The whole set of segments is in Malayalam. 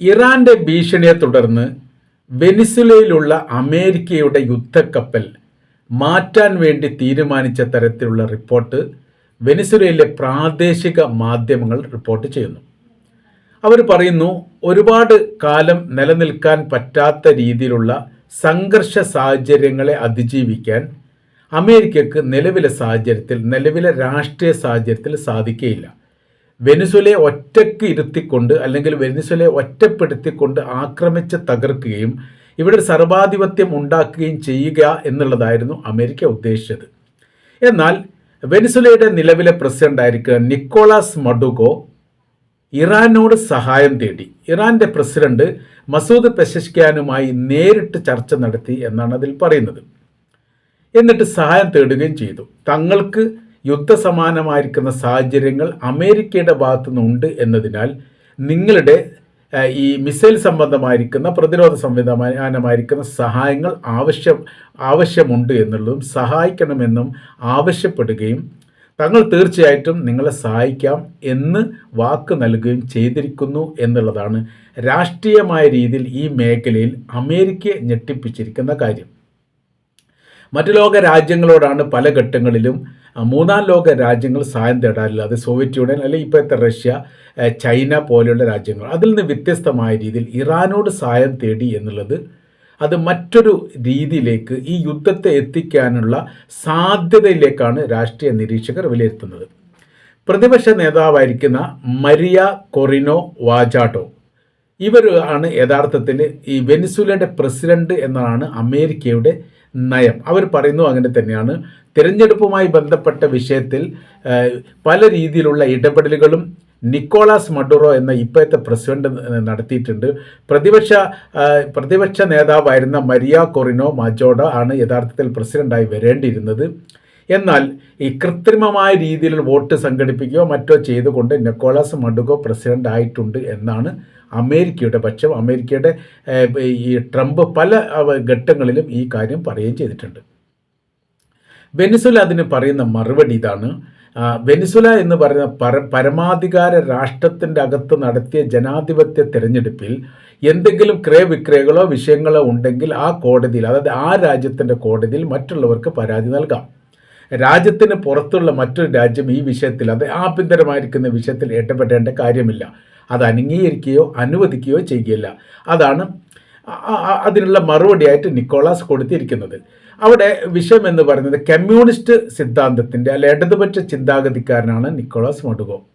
ഇറാന്റെ ഭീഷണിയെ തുടർന്ന് വെനിസുലയിലുള്ള അമേരിക്കയുടെ യുദ്ധക്കപ്പൽ മാറ്റാൻ വേണ്ടി തീരുമാനിച്ച തരത്തിലുള്ള റിപ്പോർട്ട് വെനിസുലയിലെ പ്രാദേശിക മാധ്യമങ്ങൾ റിപ്പോർട്ട് ചെയ്യുന്നു. അവർ പറയുന്നു ഒരുപാട് കാലം നിലനിൽക്കാൻ പറ്റാത്ത രീതിയിലുള്ള സംഘർഷ സാഹചര്യങ്ങളെ അതിജീവിക്കാൻ അമേരിക്കക്ക് നിലവിലെ സാഹചര്യത്തിൽ നിലവിലെ രാഷ്ട്രീയ സാഹചര്യത്തിൽ സാധിക്കുകയില്ല. വെനിസുലയെ ഒറ്റയ്ക്ക് ഇരുത്തിക്കൊണ്ട് അല്ലെങ്കിൽ വെനിസ്വലയെ ഒറ്റപ്പെടുത്തിക്കൊണ്ട് ആക്രമിച്ച് തകർക്കുകയും ഇവിടെ സർവാധിപത്യം ഉണ്ടാക്കുകയും ചെയ്യുക എന്നുള്ളതായിരുന്നു അമേരിക്ക ഉദ്ദേശിച്ചത്. എന്നാൽ വെനിസുലയുടെ നിലവിലെ പ്രസിഡന്റ് ആയിരിക്കുന്ന നിക്കോളാസ് മഡുഗോ ഇറാനോട് സഹായം തേടി. ഇറാന്റെ പ്രസിഡന്റ് മസൂദ് പെഷഷ്കാനുമായി നേരിട്ട് ചർച്ച നടത്തി എന്നാണ് അതിൽ പറയുന്നത്. എന്നിട്ട് സഹായം തേടുകയും ചെയ്തു. തങ്ങൾക്ക് യുദ്ധസമാനമായിരിക്കുന്ന സാഹചര്യങ്ങൾ അമേരിക്കയുടെ ഭാഗത്തുനിന്നുണ്ട് എന്നതിനാൽ നിങ്ങളുടെ ഈ മിസൈൽ സംബന്ധമായിരിക്കുന്ന പ്രതിരോധ സംവിധാനമായിരിക്കുന്ന സഹായങ്ങൾ ആവശ്യം ആവശ്യമുണ്ട് എന്നുള്ളതും സഹായിക്കണമെന്നും ആവശ്യപ്പെടുകയും തങ്ങൾ തീർച്ചയായിട്ടും നിങ്ങളെ സഹായിക്കാം എന്ന് വാക്ക് നൽകുകയും ചെയ്തിരിക്കുന്നു എന്നുള്ളതാണ് രാഷ്ട്രീയമായ രീതിയിൽ ഈ മേഖലയിൽ അമേരിക്കയെ ഞെട്ടിപ്പിച്ചിരിക്കുന്ന കാര്യം. മറ്റു ലോക രാജ്യങ്ങളോടാണ് പല ഘട്ടങ്ങളിലും മൂന്നാം ലോക രാജ്യങ്ങൾ സഹായം അത് സോവിയറ്റ് യൂണിയൻ അല്ലെങ്കിൽ ഇപ്പോഴത്തെ റഷ്യ ചൈന പോലെയുള്ള രാജ്യങ്ങൾ. അതിൽ നിന്ന് വ്യത്യസ്തമായ രീതിയിൽ ഇറാനോട് സഹായം തേടി എന്നുള്ളത് അത് മറ്റൊരു രീതിയിലേക്ക് ഈ യുദ്ധത്തെ എത്തിക്കാനുള്ള സാധ്യതയിലേക്കാണ് രാഷ്ട്രീയ നിരീക്ഷകർ വിലയിരുത്തുന്നത്. പ്രതിപക്ഷ നേതാവായിരിക്കുന്ന മരിയ കൊറിനോ വാജാട്ടോ ഇവർ ആണ് യഥാർത്ഥത്തിൽ ഈ വെനിസുലയുടെ പ്രസിഡന്റ് എന്നാണ് അമേരിക്കയുടെ നയം. അവർ പറയുന്നു അങ്ങനെ തന്നെയാണ്. തിരഞ്ഞെടുപ്പുമായി ബന്ധപ്പെട്ട വിഷയത്തിൽ പല രീതിയിലുള്ള ഇടപെടലുകളും നിക്കോളാസ് മഡുറോ എന്ന ഇപ്പോഴത്തെ പ്രസിഡന്റ് നടത്തിയിട്ടുണ്ട്. പ്രതിപക്ഷ പ്രതിപക്ഷ നേതാവായിരുന്ന മരിയ കൊറിനോ മജോഡ ആണ് യഥാർത്ഥത്തിൽ പ്രസിഡന്റായി വരേണ്ടിയിരുന്നത്. എന്നാൽ ഈ കൃത്രിമമായ രീതിയിൽ വോട്ട് സംഘടിപ്പിക്കുകയോ മറ്റോ ചെയ്തുകൊണ്ട് നിക്കോളാസ് മഡുഗോ പ്രസിഡന്റ് ആയിട്ടുണ്ട് എന്നാണ് അമേരിക്കയുടെ പക്ഷം. അമേരിക്കയുടെ ഈ ട്രംപ് പല ഘട്ടങ്ങളിലും ഈ കാര്യം പറയുകയും ചെയ്തിട്ടുണ്ട്. വെനിസുല അതിന് പറയുന്ന മറുപടി ഇതാണ്. വെനിസുല എന്ന് പറയുന്ന പര പരമാധികാര രാഷ്ട്രത്തിന്റെ അകത്ത് നടത്തിയ ജനാധിപത്യ തിരഞ്ഞെടുപ്പിൽ എന്തെങ്കിലും ക്രയവിക്രയങ്ങളോ വിഷയങ്ങളോ ഉണ്ടെങ്കിൽ ആ കോടതിയിൽ അതായത് ആ രാജ്യത്തിന്റെ കോടതിയിൽ മറ്റുള്ളവർക്ക് പരാതി നൽകാം. രാജ്യത്തിന് പുറത്തുള്ള മറ്റൊരു രാജ്യം ഈ വിഷയത്തിൽ അത് ആഭ്യന്തരമായിരിക്കുന്ന വിഷയത്തിൽ ഏറ്റപ്പെട്ടേണ്ട കാര്യമില്ല. അത് അനുങ്ങീകരിക്കുകയോ അനുവദിക്കുകയോ ചെയ്യുകയില്ല. അതാണ് അതിനുള്ള മറുപടിയായിട്ട് നിക്കോളാസ് കൊടുത്തിരിക്കുന്നത്. അവിടെ വിഷയം എന്ന് പറയുന്നത് കമ്മ്യൂണിസ്റ്റ് സിദ്ധാന്തത്തിന്റെ അല്ലെ ഇടതുപക്ഷ ചിന്താഗതിക്കാരനാണ് നിക്കോളാസ് മഡുഗോ.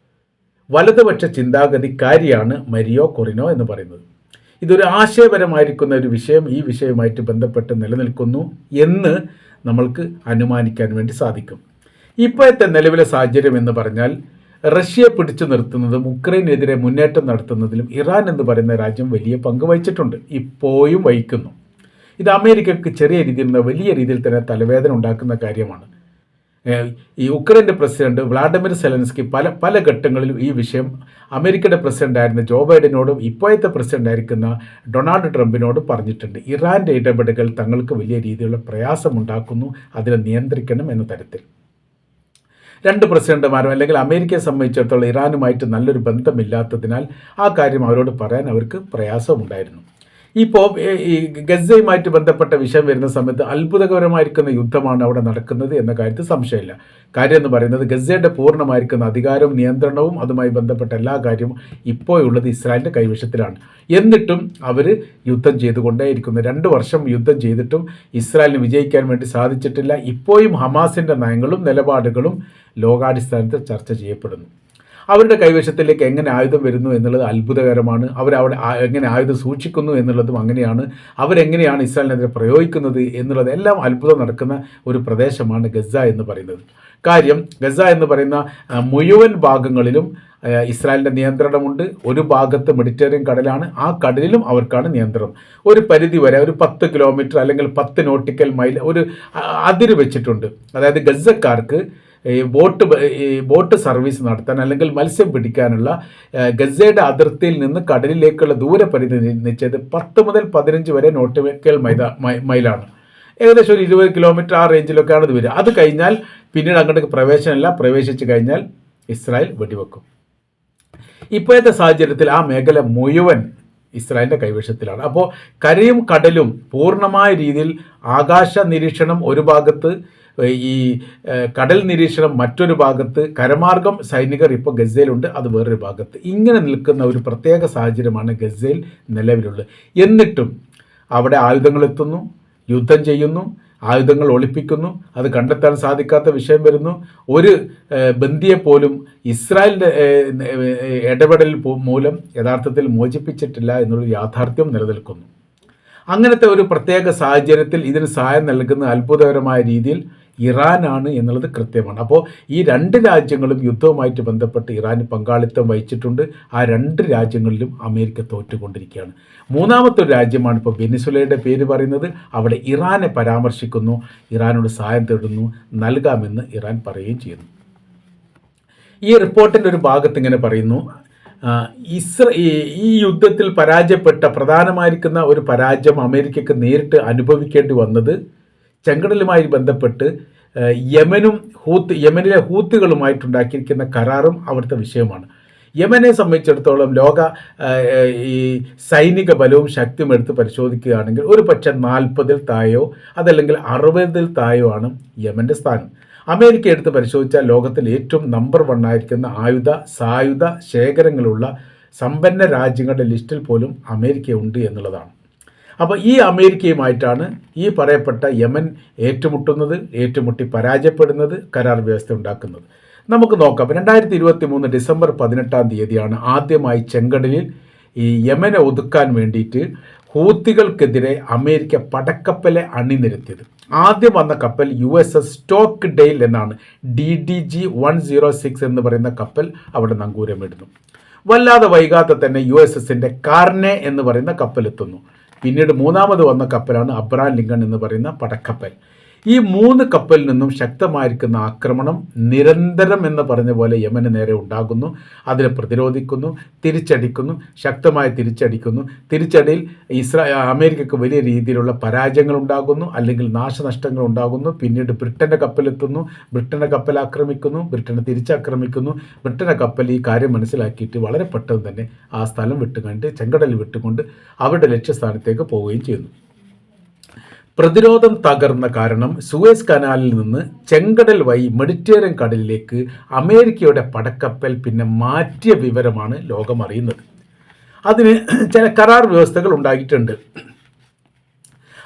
വലതുപക്ഷ ചിന്താഗതിക്കാരിയാണ് മരിയോ കൊറിനോ എന്ന് പറയുന്നത്. ഇതൊരു ആശയപരമായിരിക്കുന്ന ഒരു വിഷയം ഈ വിഷയവുമായിട്ട് ബന്ധപ്പെട്ട് നിലനിൽക്കുന്നു എന്ന് നമ്മൾക്ക് അനുമാനിക്കാൻ വേണ്ടി സാധിക്കും. ഇപ്പോഴത്തെ നിലവിലെ സാഹചര്യം എന്ന് പറഞ്ഞാൽ റഷ്യയെ പിടിച്ചു നിർത്തുന്നതും ഉക്രൈനെതിരെ മുന്നേറ്റം നടത്തുന്നതിലും ഇറാൻ എന്ന് പറയുന്ന രാജ്യം വലിയ പങ്ക് വഹിച്ചിട്ടുണ്ട്. ഇപ്പോഴും വഹിക്കുന്നു. ഇത് അമേരിക്കക്ക് ചെറിയ രീതിയിൽ നിന്ന് വലിയ രീതിയിൽ തന്നെ തലവേദന ഉണ്ടാക്കുന്ന കാര്യമാണ്. ഈ ഉക്രൈന്റെ പ്രസിഡന്റ് വ്ളാഡിമിർ സെലൻസ്കി പല പല ഘട്ടങ്ങളിലും ഈ വിഷയം അമേരിക്കയുടെ പ്രസിഡന്റായിരുന്ന ജോ ബൈഡനോടും ഇപ്പോഴത്തെ പ്രസിഡന്റായിരിക്കുന്ന ഡൊണാൾഡ് ട്രംപിനോടും പറഞ്ഞിട്ടുണ്ട്. ഇറാന്റെ ഇടപെടലുകൾ തങ്ങൾക്ക് വലിയ രീതിയിലുള്ള പ്രയാസമുണ്ടാക്കുന്നു. അതിനെ നിയന്ത്രിക്കണം എന്ന തരത്തിൽ. രണ്ട് പ്രസിഡന്റുമാരും അല്ലെങ്കിൽ അമേരിക്കയെ സംബന്ധിച്ചിടത്തോളം ഇറാനുമായിട്ട് നല്ലൊരു ബന്ധമില്ലാത്തതിനാൽ ആ കാര്യം അവരോട് പറയാൻ അവർക്ക് പ്രയാസമുണ്ടായിരുന്നു. ഇപ്പോൾ ഈ ഗസയുമായിട്ട് ബന്ധപ്പെട്ട വിഷയം വരുന്ന സമയത്ത് അത്ഭുതകരമായിരിക്കുന്ന യുദ്ധമാണ് അവിടെ നടക്കുന്നത് എന്ന കാര്യത്തിൽ സംശയമില്ല. കാര്യം എന്ന് പറയുന്നത് ഗസയുടെ പൂർണമായിരിക്കുന്ന അധികാരവും നിയന്ത്രണവും അതുമായി ബന്ധപ്പെട്ട എല്ലാ കാര്യവും ഇപ്പോഴുള്ളത് ഇസ്രായേലിന്റെ കൈവശത്തിലാണ്. എന്നിട്ടും അവർ യുദ്ധം ചെയ്തുകൊണ്ടേയിരിക്കുന്നു. രണ്ട് വർഷം യുദ്ധം ചെയ്തിട്ടും ഇസ്രായേലിന് വിജയിക്കാൻ വേണ്ടി സാധിച്ചിട്ടില്ല. ഇപ്പോഴും ഹമാസിന്റെ നയങ്ങളും നിലപാടുകളും ലോകാടിസ്ഥാനത്തിൽ ചർച്ച ചെയ്യപ്പെടുന്നു. അവരുടെ കൈവശത്തിലേക്ക് എങ്ങനെ ആയുധം വരുന്നു എന്നുള്ളത് അത്ഭുതകരമാണ്. അവരവിടെ എങ്ങനെ ആയുധം സൂക്ഷിക്കുന്നു എന്നുള്ളതും അങ്ങനെയാണ്. അവരെങ്ങനെയാണ് ഇസ്രായേലിനെതിരെ പ്രയോഗിക്കുന്നത് എന്നുള്ളത് എല്ലാം അത്ഭുതം നടക്കുന്ന ഒരു പ്രദേശമാണ് ഗസ എന്ന് പറയുന്നത്. കാര്യം ഗസ എന്ന് പറയുന്ന മുഴുവൻ ഭാഗങ്ങളിലും ഇസ്രായേലിന്റെ നിയന്ത്രണമുണ്ട്. ഒരു ഭാഗത്ത് മെഡിറ്ററേനിയൻ കടലാണ്. ആ കടലിലും അവർക്കാണ് നിയന്ത്രണം. ഒരു പരിധി വരെ ഒരു പത്ത് കിലോമീറ്റർ അല്ലെങ്കിൽ പത്ത് നോട്ടിക്കൽ മൈൽ ഒരു അതിര് വെച്ചിട്ടുണ്ട്. അതായത് ഗസക്കാർക്ക് ബോട്ട് ഈ ബോട്ട് സർവീസ് നടത്താൻ അല്ലെങ്കിൽ മത്സ്യം പിടിക്കാനുള്ള ഗസയുടെ അതിർത്തിയിൽ നിന്ന് കടലിലേക്കുള്ള ദൂരപരിധി നിശ്ചയത് പത്ത് മുതൽ പതിനഞ്ച് വരെ നോട്ടിക്കൽ മൈതാ മൈലാണ്. ഏകദേശം ഒരു ഇരുപത് കിലോമീറ്റർ ആ റേഞ്ചിലൊക്കെയാണ് ഇത് വരിക. അത് കഴിഞ്ഞാൽ പിന്നീട് അങ്ങോട്ട് പ്രവേശനമില്ല പ്രവേശിച്ചു കഴിഞ്ഞാൽ ഇസ്രായേൽ വെടിവെക്കും. ഇപ്പോഴത്തെ സാഹചര്യത്തിൽ ആ മേഖല മുഴുവൻ ഇസ്രായേലിന്റെ കൈവശത്തിലാണ്. അപ്പോൾ കരയും കടലും പൂർണമായ രീതിയിൽ ആകാശ നിരീക്ഷണം ഒരു ഭാഗത്ത് ഈ കടൽ നിരീക്ഷണം മറ്റൊരു ഭാഗത്ത് കരമാർഗം സൈനികർ ഇപ്പോൾ ഗസയിലുണ്ട് അത് വേറൊരു ഭാഗത്ത്. ഇങ്ങനെ നിൽക്കുന്ന ഒരു പ്രത്യേക സാഹചര്യമാണ് ഗസയിൽ നിലവിലുള്ളത്. എന്നിട്ടും അവിടെ ആയുധങ്ങൾ എത്തുന്നു യുദ്ധം ചെയ്യുന്നു ആയുധങ്ങൾ ഒളിപ്പിക്കുന്നു അത് കണ്ടെത്താൻ സാധിക്കാത്ത വിഷയം വരുന്നു. ഒരു ബന്ധിയെപ്പോലും പോലും ഇസ്രായേലിന്റെ ഇടപെടൽ മൂലം യഥാർത്ഥത്തിൽ മോചിപ്പിച്ചിട്ടില്ല എന്നുള്ള യാഥാർത്ഥ്യം നിലനിൽക്കുന്നു. അങ്ങനത്തെ ഒരു പ്രത്യേക സാഹചര്യത്തിൽ ഇതിന് സഹായം നൽകുന്ന അത്ഭുതകരമായ രീതിയിൽ ഇറാനാണ് എന്നുള്ളത് കൃത്യമാണ്. അപ്പോൾ ഈ രണ്ട് രാജ്യങ്ങളും യുദ്ധവുമായിട്ട് ബന്ധപ്പെട്ട് ഇറാന് പങ്കാളിത്തം വഹിച്ചിട്ടുണ്ട്. ആ രണ്ട് രാജ്യങ്ങളിലും അമേരിക്ക തോറ്റുകൊണ്ടിരിക്കുകയാണ്. മൂന്നാമത്തെ ഒരു രാജ്യമാണ് ഇപ്പോൾ വെനിസുലയുടെ പേര് പറയുന്നത്. അവിടെ ഇറാനെ പരാമർശിക്കുന്നു. ഇറാനോട് സഹായം തേടുന്നു. നൽകാമെന്ന് ഇറാൻ പറയുകയും ചെയ്യുന്നു. ഈ റിപ്പോർട്ടിന്റെ ഒരു ഭാഗത്ത് ഇങ്ങനെ പറയുന്നു. ഇസ്ര ഈ യുദ്ധത്തിൽ പരാജയപ്പെട്ട പ്രധാനമായിരിക്കുന്ന ഒരു പരാജയം അമേരിക്കക്ക് നേരിട്ട് അനുഭവിക്കേണ്ടി വന്നത് ചെങ്കടലുമായി ബന്ധപ്പെട്ട് യമനും ഹൂത്ത് യമനിലെ ഹൂത്തുകളുമായിട്ടുണ്ടാക്കിയിരിക്കുന്ന കരാറും അവിടുത്തെ വിഷയമാണ്. യമനെ സംബന്ധിച്ചിടത്തോളം ലോക ഈ സൈനിക ബലവും ശക്തിയും എടുത്ത് പരിശോധിക്കുകയാണെങ്കിൽ ഒരു പക്ഷെ നാൽപ്പതിൽ താഴെയോ അതല്ലെങ്കിൽ അറുപതിൽ താഴെയോ ആണ് യമന്റെ സ്ഥാനം. അമേരിക്ക എടുത്ത് പരിശോധിച്ചാൽ ലോകത്തിൽ ഏറ്റവും നമ്പർ വൺ ആയിരിക്കുന്ന ആയുധ സായുധ ശേഖരങ്ങളുള്ള സമ്പന്ന രാജ്യങ്ങളുടെ ലിസ്റ്റിൽ പോലും അമേരിക്ക ഉണ്ട് എന്നുള്ളതാണ്. അപ്പോൾ ഈ അമേരിക്കയുമായിട്ടാണ് ഈ പറയപ്പെട്ട യമൻ ഏറ്റുമുട്ടുന്നത് ഏറ്റുമുട്ടി പരാജയപ്പെടുന്നത് കരാർ വ്യവസ്ഥ ഉണ്ടാക്കുന്നത്. നമുക്ക് നോക്കാം. രണ്ടായിരത്തി ഇരുപത്തി മൂന്ന് ഡിസംബർ പതിനെട്ടാം തീയതിയാണ് ആദ്യമായി ചെങ്കടലിൽ ഈ യമനെ ഒതുക്കാൻ വേണ്ടിയിട്ട് ഹൂത്തികൾക്കെതിരെ അമേരിക്ക പടക്കപ്പലെ അണിനിരത്തിയത്. ആദ്യം വന്ന കപ്പൽ U S S Stockdale എന്നാണ്. D D G one zero six എന്ന് പറയുന്ന കപ്പൽ അവിടെ നങ്കൂരമിടുന്നു. വല്ലാതെ വൈകാതെ തന്നെ യു എസ് എസിന്റെ കാർനെ എന്ന് പറയുന്ന കപ്പലെത്തുന്നു. പിന്നീട് മൂന്നാമത് വന്ന കപ്പലാണ് അബ്രാം ലിങ്കൺ എന്ന് പറയുന്ന പടക്കപ്പൽ. ഈ മൂന്ന് കപ്പലിൽ നിന്നും ശക്തമായിരിക്കുന്ന ആക്രമണം നിരന്തരം എന്ന് പറഞ്ഞ പോലെ യമന് നേരെ ഉണ്ടാകുന്നു. അതിനെ പ്രതിരോധിക്കുന്നു തിരിച്ചടിക്കുന്നു ശക്തമായി തിരിച്ചടിക്കുന്നു. തിരിച്ചടിയിൽ ഇസ്രാ അമേരിക്കക്ക് വലിയ രീതിയിലുള്ള പരാജയങ്ങൾ ഉണ്ടാകുന്നു അല്ലെങ്കിൽ നാശനഷ്ടങ്ങൾ ഉണ്ടാകുന്നു. പിന്നീട് ബ്രിട്ടന്റെ കപ്പലെത്തുന്നു ബ്രിട്ടന്റെ കപ്പൽ ആക്രമിക്കുന്നു ബ്രിട്ടനെ തിരിച്ചാക്രമിക്കുന്നു. ബ്രിട്ടന്റെ കപ്പൽ ഈ കാര്യം മനസ്സിലാക്കിയിട്ട് വളരെ പെട്ടെന്ന് തന്നെ ആ സ്ഥലം വിട്ടുകൊണ്ട് ചെങ്കടൽ വിട്ടുകൊണ്ട് അവരുടെ ലക്ഷ്യസ്ഥാനത്തേക്ക് പോവുകയും ചെയ്യുന്നു. പ്രതിരോധം തകർന്ന കാരണം സുവേസ് കനാലിൽ നിന്ന് ചെങ്കടൽ വഴി മെഡിറ്ററേനിയൻ കടലിലേക്ക് അമേരിക്കയുടെ പടക്കപ്പൽ പിന്നെ മാറ്റിയ വിവരമാണ് ലോകം അറിയുന്നത് അതിന് ചില കരാർ വ്യവസ്ഥകൾ ഉണ്ടായിട്ടുണ്ട്.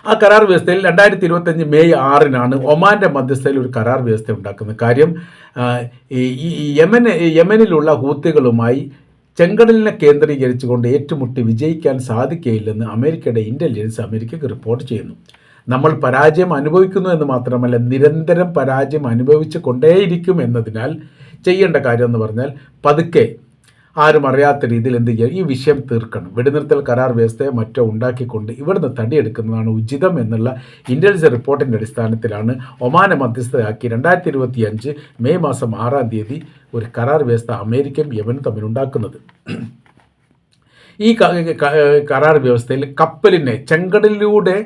ആ കരാർ വ്യവസ്ഥയിൽ രണ്ടായിരത്തി ഇരുപത്തഞ്ച് മെയ് ആറിനാണ് ഒമാന്റെ മധ്യസ്ഥയിൽ ഒരു കരാർ വ്യവസ്ഥ ഉണ്ടാക്കുന്നത് കാര്യം. ഈ യമൻ യമനിലുള്ള ഹൂത്തികളുമായി ചെങ്കടലിനെ കേന്ദ്രീകരിച്ചുകൊണ്ട് ഏറ്റുമുട്ടി വിജയിക്കാൻ സാധിക്കുകയില്ലെന്ന് അമേരിക്കയുടെ ഇന്റലിജൻസ് അമേരിക്കയ്ക്ക് റിപ്പോർട്ട് ചെയ്യുന്നു. നമ്മൾ പരാജയം അനുഭവിക്കുന്നു എന്ന് മാത്രമല്ല നിരന്തരം പരാജയം അനുഭവിച്ച് കൊണ്ടേയിരിക്കും എന്നതിനാൽ ചെയ്യേണ്ട കാര്യം എന്ന് പറഞ്ഞാൽ പതുക്കെ ആരും അറിയാത്ത രീതിയിൽ എന്ത് ചെയ്യുക ഈ വിഷയം തീർക്കണം. വെടിനിർത്തൽ കരാർ വ്യവസ്ഥയെ മറ്റോ ഉണ്ടാക്കിക്കൊണ്ട് ഇവിടുന്ന് തടിയെടുക്കുന്നതാണ് ഉചിതം എന്നുള്ള ഇന്റലിജൻസ് റിപ്പോർട്ടിന്റെ അടിസ്ഥാനത്തിലാണ് ഒമാനെ മധ്യസ്ഥയാക്കി രണ്ടായിരത്തി ഇരുപത്തി അഞ്ച് മെയ് മാസം ആറാം തീയതി ഒരു കരാർ വ്യവസ്ഥ അമേരിക്കയും യമനും തമ്മിൽ ഉണ്ടാക്കുന്നത്. ഈ കരാർ വ്യവസ്ഥയിൽ കപ്പലിനെ ചെങ്കടലിലൂടെ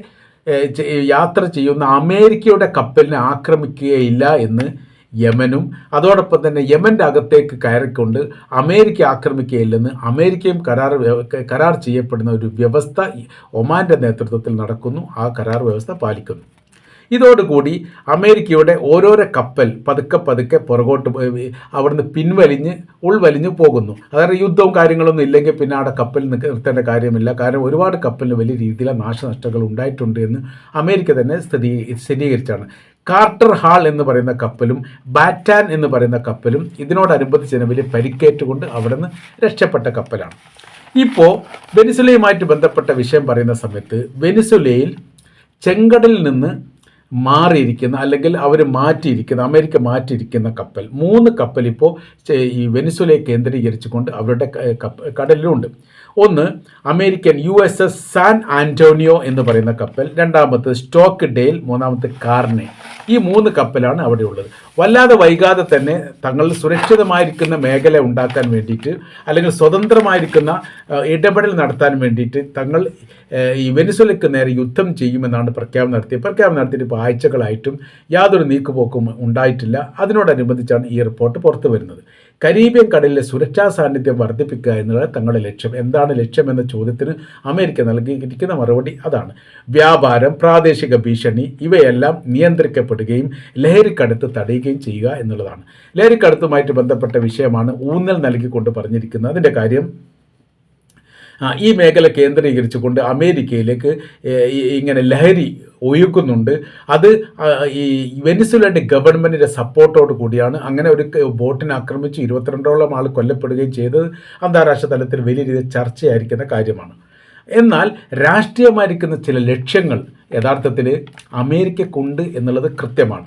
യാത്ര ചെയ്യുന്ന അമേരിക്കയുടെ കപ്പലിനെ ആക്രമിക്കുകയില്ല എന്ന് യമനും അതോടൊപ്പം തന്നെ യമന്റെ അകത്തേക്ക് കയറിക്കൊണ്ട് അമേരിക്ക ആക്രമിക്കുകയില്ലെന്ന് അമേരിക്കയും കരാർ കരാർ ചെയ്യപ്പെടുന്ന ഒരു വ്യവസ്ഥ ഒമാന്റെ നേതൃത്വത്തിൽ നടക്കുന്നു. ആ കരാർ വ്യവസ്ഥ പാലിക്കുന്നു. ഇതോടുകൂടി അമേരിക്കയുടെ ഓരോരോ കപ്പൽ പതുക്കെ പതുക്കെ പുറകോട്ട് അവിടുന്ന് പിൻവലിഞ്ഞ് ഉൾവലിഞ്ഞ് പോകുന്നു. അതായത് യുദ്ധവും കാര്യങ്ങളൊന്നും ഇല്ലെങ്കിൽ പിന്നെ അവിടെ കപ്പൽ നിർത്തേണ്ട കാര്യമില്ല. കാരണം ഒരുപാട് കപ്പലിന് വലിയ രീതിയിലെ നാശനഷ്ടങ്ങൾ ഉണ്ടായിട്ടുണ്ട് എന്ന് അമേരിക്ക തന്നെ സ്ഥിതി സ്ഥിരീകരിച്ചാണ്. കാർട്ടർ ഹാൾ എന്ന് പറയുന്ന കപ്പലും ബാറ്റാൻ എന്ന് പറയുന്ന കപ്പലും ഇതിനോടനുബന്ധിച്ച് തന്നെ വലിയ പരിക്കേറ്റുകൊണ്ട് അവിടെ നിന്ന് രക്ഷപ്പെട്ട കപ്പലാണ്. ഇപ്പോൾ വെനിസുലയുമായിട്ട് ബന്ധപ്പെട്ട വിഷയം പറയുന്ന സമയത്ത് വെനിസുലയിൽ ചെങ്കടലിൽ നിന്ന് മാറിയിരിക്കുന്ന അല്ലെങ്കിൽ അവർ മാറ്റിയിരിക്കുന്ന അമേരിക്ക മാറ്റിയിരിക്കുന്ന കപ്പൽ. മൂന്ന് കപ്പൽ ഇപ്പോൾ ഈ വെനിസുലയെ കേന്ദ്രീകരിച്ചുകൊണ്ട് അവരുടെ കടലിലുണ്ട്. ഒന്ന് American U S S San Antonio എന്ന് പറയുന്ന കപ്പൽ. രണ്ടാമത്തെ സ്റ്റോക്ക് ഡെയിൽ മൂന്നാമത്തെ കാർണെ ഈ മൂന്ന് കപ്പലാണ് അവിടെ ഉള്ളത്. വല്ലാതെ വൈകാതെ തന്നെ തങ്ങൾ സുരക്ഷിതമായിരിക്കുന്ന മേഖല ഉണ്ടാക്കാൻ വേണ്ടിയിട്ട് അല്ലെങ്കിൽ സ്വതന്ത്രമായിരിക്കുന്ന ഇടപെടൽ നടത്താൻ വേണ്ടിയിട്ട് തങ്ങൾ ഈ വെനിസ്വലയ്ക്ക് നേരെ യുദ്ധം ചെയ്യുമെന്നാണ് പ്രഖ്യാപനം നടത്തിയത്. പ്രഖ്യാപനം നടത്തിയിട്ട് ഇപ്പോൾ ആഴ്ചകളായിട്ടും യാതൊരു നീക്കുപോക്കും ഉണ്ടായിട്ടില്ല. അതിനോടനുബന്ധിച്ചാണ് ഈ റിപ്പോർട്ട് പുറത്തു വരുന്നത്. കരീബിയൻ കടലിലെ സുരക്ഷാ സാന്നിധ്യം വർദ്ധിപ്പിക്കുക എന്നുള്ളത് തങ്ങളുടെ ലക്ഷ്യം. എന്താണ് ലക്ഷ്യം എന്ന ചോദ്യത്തിന് അമേരിക്ക നൽകിയിരിക്കുന്ന മറുപടി അതാണ്. വ്യാപാരം പ്രാദേശിക ഭീഷണി ഇവയെല്ലാം നിയന്ത്രിക്കപ്പെടുകയും ലഹരിക്കടത്ത് തടയുകയും ചെയ്യുക എന്നുള്ളതാണ്. ലഹരിക്കടത്തുമായിട്ട് ബന്ധപ്പെട്ട വിഷയമാണ് ഊന്നൽ നൽകിക്കൊണ്ട് പറഞ്ഞിരിക്കുന്നത്. അതിന്റെ കാര്യം ഈ മേഖല കേന്ദ്രീകരിച്ചുകൊണ്ട് അമേരിക്കയിലേക്ക് ഇങ്ങനെ ലഹരി ഒഴുക്കുന്നുണ്ട്. അത് ഈ വെനിസുലയുടെ ഗവൺമെന്റിന്റെ സപ്പോർട്ടോട് കൂടിയാണ് അങ്ങനെ ഒരു ബോട്ടിനെ ആക്രമിച്ച് ഇരുപത്തിരണ്ടോളം ആൾ കൊല്ലപ്പെടുകയും ചെയ്തത്. അന്താരാഷ്ട്ര തലത്തിൽ വലിയ രീതിയിൽ ചർച്ചയായിരിക്കുന്ന കാര്യമാണ്. എന്നാൽ രാഷ്ട്രീയമായിരിക്കുന്ന ചില ലക്ഷ്യങ്ങൾ യഥാർത്ഥത്തിൽ അമേരിക്കക്കുണ്ട് എന്നുള്ളത് കൃത്യമാണ്.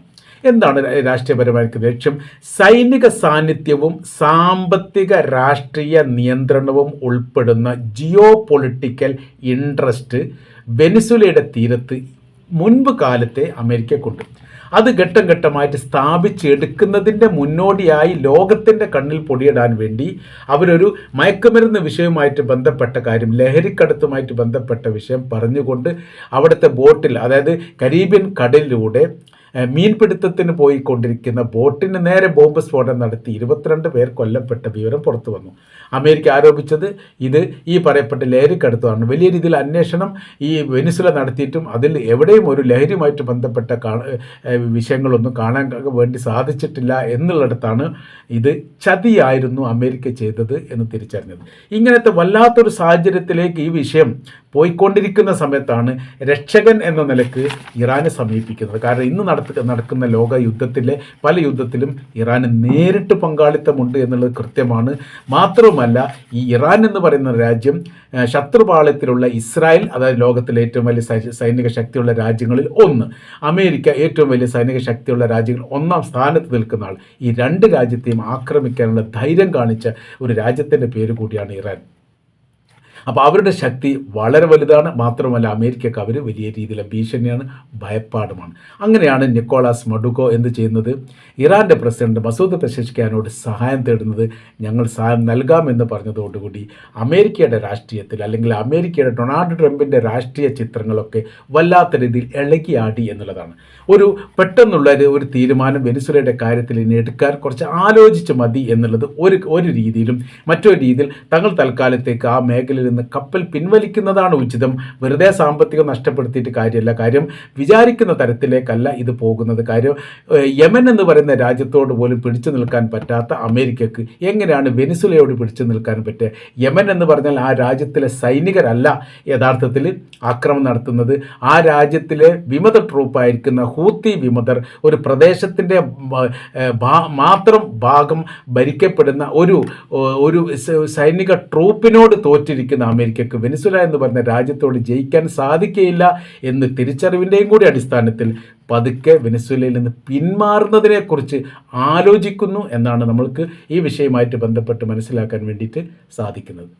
എന്താണ് രാഷ്ട്രീയപരമായ ലക്ഷ്യം? സൈനിക സാന്നിധ്യവും സാമ്പത്തിക രാഷ്ട്രീയ നിയന്ത്രണവും ഉൾപ്പെടുന്ന ജിയോ പൊളിറ്റിക്കൽ ഇൻട്രസ്റ്റ് വെനിസുലയുടെ തീരത്ത് മുൻപ് കാലത്തെ അമേരിക്കക്കുണ്ട്. അത് ഘട്ടം ഘട്ടമായിട്ട് സ്ഥാപിച്ചെടുക്കുന്നതിന്റെ മുന്നോടിയായി ലോകത്തിന്റെ കണ്ണിൽ പൊടിയിടാൻ വേണ്ടി അവരൊരു മയക്കുമരുന്ന് വിഷയവുമായിട്ട് ബന്ധപ്പെട്ട കാര്യം ലഹരിക്കടത്തുമായിട്ട് ബന്ധപ്പെട്ട വിഷയം പറഞ്ഞുകൊണ്ട് അവിടുത്തെ ബോട്ടിൽ അതായത് കരീബിയൻ കടലിലൂടെ മീൻപിടുത്തത്തിന് പോയിക്കൊണ്ടിരിക്കുന്ന ബോട്ടിന് നേരെ ബോംബ് സ്ഫോടനം നടത്തി ഇരുപത്തിരണ്ട് പേർ കൊല്ലപ്പെട്ട വിവരം പുറത്തു വന്നു. അമേരിക്ക ആരോപിച്ചത് ഇത് ഈ പറയപ്പെട്ട ലഹരിക്കടുത്തതാണ് വലിയ രീതിയിൽ അന്വേഷണം ഈ വെനിസുല നടത്തിയിട്ടും അതിൽ എവിടെയും ഒരു ലഹരിയുമായിട്ട് ബന്ധപ്പെട്ട വിഷയങ്ങളൊന്നും കാണാൻ വേണ്ടി സാധിച്ചിട്ടില്ല എന്നുള്ളിടത്താണ് ഇത് ചതിയായിരുന്നു അമേരിക്ക ചെയ്തത് എന്ന് തിരിച്ചറിഞ്ഞത്. ഇങ്ങനത്തെ വല്ലാത്തൊരു സാഹചര്യത്തിലേക്ക് ഈ വിഷയം പോയിക്കൊണ്ടിരിക്കുന്ന സമയത്താണ് രക്ഷകൻ എന്ന നിലയ്ക്ക് ഇറാനെ സമീപിക്കുന്നത്. കാരണം ഇന്ന് നടക്കുന്ന ലോക യുദ്ധത്തിലെ പല യുദ്ധത്തിലും ഇറാന് നേരിട്ട് പങ്കാളിത്തമുണ്ട് എന്നുള്ളത് കൃത്യമാണ്. മാത്രവുമല്ല ഈ ഇറാൻ എന്ന് പറയുന്ന രാജ്യം ശത്രുപാളയത്തിലുള്ള ഇസ്രായേൽ അതായത് ലോകത്തിലെ ഏറ്റവും വലിയ സൈനിക ശക്തിയുള്ള രാജ്യങ്ങളിൽ ഒന്ന്. അമേരിക്ക ഏറ്റവും വലിയ സൈനിക ശക്തിയുള്ള രാജ്യങ്ങൾ ഒന്നാം സ്ഥാനത്ത് നിൽക്കുന്ന ആൾ. ഈ രണ്ട് രാജ്യത്തെയും ആക്രമിക്കാനുള്ള ധൈര്യം കാണിച്ച ഒരു രാജ്യത്തിന്റെ പേര് കൂടിയാണ് ഇറാൻ. അപ്പോൾ അവരുടെ ശക്തി വളരെ വലുതാണ്. മാത്രമല്ല അമേരിക്കക്ക് അവർ വലിയ രീതിയിലെ ഭീഷണിയാണ് ഭയപ്പാടുമാണ്. അങ്ങനെയാണ് നിക്കോളാസ് മഡുക്കോ എന്ത് ചെയ്യുന്നത്? ഇറാന്റെ പ്രസിഡന്റ് മസൂദ് പെഷഷ്ഖാനോട് സഹായം തേടുന്നത് ഞങ്ങൾ സഹായം നൽകാമെന്ന് പറഞ്ഞതോടുകൂടി അമേരിക്കയുടെ രാഷ്ട്രീയത്തിൽ അല്ലെങ്കിൽ അമേരിക്കയുടെ ഡൊണാൾഡ് ട്രംപിന്റെ രാഷ്ട്രീയ ചിത്രങ്ങളൊക്കെ വല്ലാത്ത രീതിയിൽ ഇളകിയാടി എന്നുള്ളതാണ്. ഒരു പെട്ടെന്നുള്ള ഒരു തീരുമാനം വെനിസുലയുടെ കാര്യത്തിൽ ഇനി എടുക്കാൻ കുറച്ച് ആലോചിച്ച് മതി എന്നുള്ളത് ഒരു ഒരു രീതിയിലും മറ്റൊരു രീതിയിൽ തങ്ങൾ തൽക്കാലത്തേക്ക് ആ മേഖലയിൽ നിന്ന് കപ്പൽ പിൻവലിക്കുന്നതാണ് ഉചിതം. വെറുതെ സാമ്പത്തികം നഷ്ടപ്പെടുത്തിയിട്ട് കാര്യമല്ല. കാര്യം വിചാരിക്കുന്ന തരത്തിലേക്കല്ല ഇത് പോകുന്നത്. കാര്യം യമൻ എന്ന് പറയുന്ന രാജ്യത്തോട് പോലും പിടിച്ചു നിൽക്കാൻ പറ്റാത്ത അമേരിക്കക്ക് എങ്ങനെയാണ് വെനിസുലയോട് പിടിച്ചു നിൽക്കാൻ പറ്റുക യമൻ എന്ന് പറഞ്ഞാൽ ആ രാജ്യത്തിലെ സൈനികരല്ല യഥാർത്ഥത്തിൽ ആക്രമണം നടത്തുന്നത്. ആ രാജ്യത്തിലെ വിമത ട്രൂപ്പായിരിക്കുന്ന ഹൂത്തി വിമതർ ഒരു പ്രദേശത്തിന്റെ മാത്രം ഭാഗം ഭരിക്കപ്പെടുന്ന ഒരു ഒരു സൈനിക ട്രൂപ്പിനോട് തോറ്റിരിക്കുന്ന അമേരിക്കക്ക് വെനിസുല എന്ന് പറഞ്ഞ രാജ്യത്തോട് ജയിക്കാൻ സാധിക്കുകയില്ല എന്ന് തിരിച്ചറിവിന്റെയും കൂടി അടിസ്ഥാനത്തിൽ പതുക്കെ വെനിസുലയിൽ നിന്ന് പിന്മാറുന്നതിനെക്കുറിച്ച് ആലോചിക്കുന്നു എന്നാണ് നമ്മൾക്ക് ഈ വിഷയമായിട്ട് ബന്ധപ്പെട്ട് മനസ്സിലാക്കാൻ വേണ്ടിയിട്ട് സാധിക്കുന്നത്.